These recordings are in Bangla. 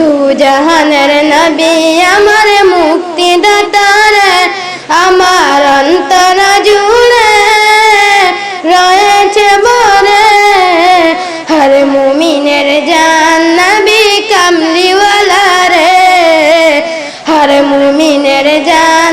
দু জাহানের নবী, আমার মুক্তিদাতার, আমার অন্তর জুড়ে রয়েছে বরে হর মুমিনের জান নবী কামলিওয়ালা রে। হর মুমিনের জান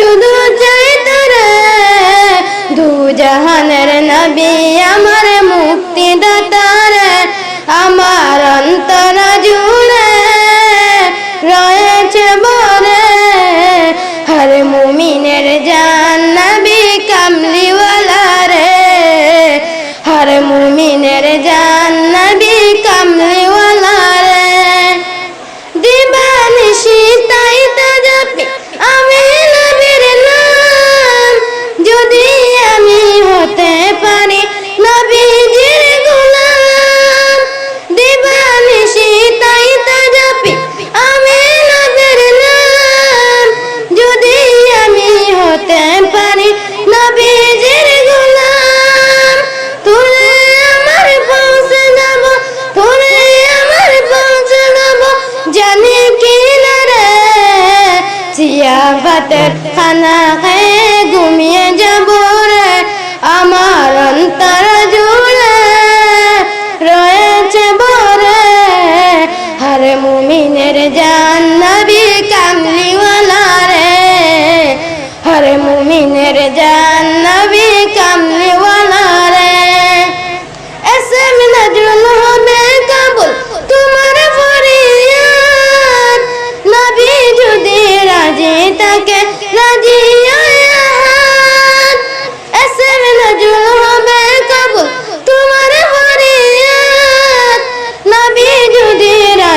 শুধু চাই তারে। দু জাহানের নবী আমার মুক্তিদাতার। আমার অন্তর জুড়ে জিয়াফতের খানা খেয়ে ঘুমিয়ে যাব রে, আমার অন্তর জুড়ে রয়েছে বরে হর মুমিনের জান নবী কামলিওয়ালা রে, হর মুমিনের জান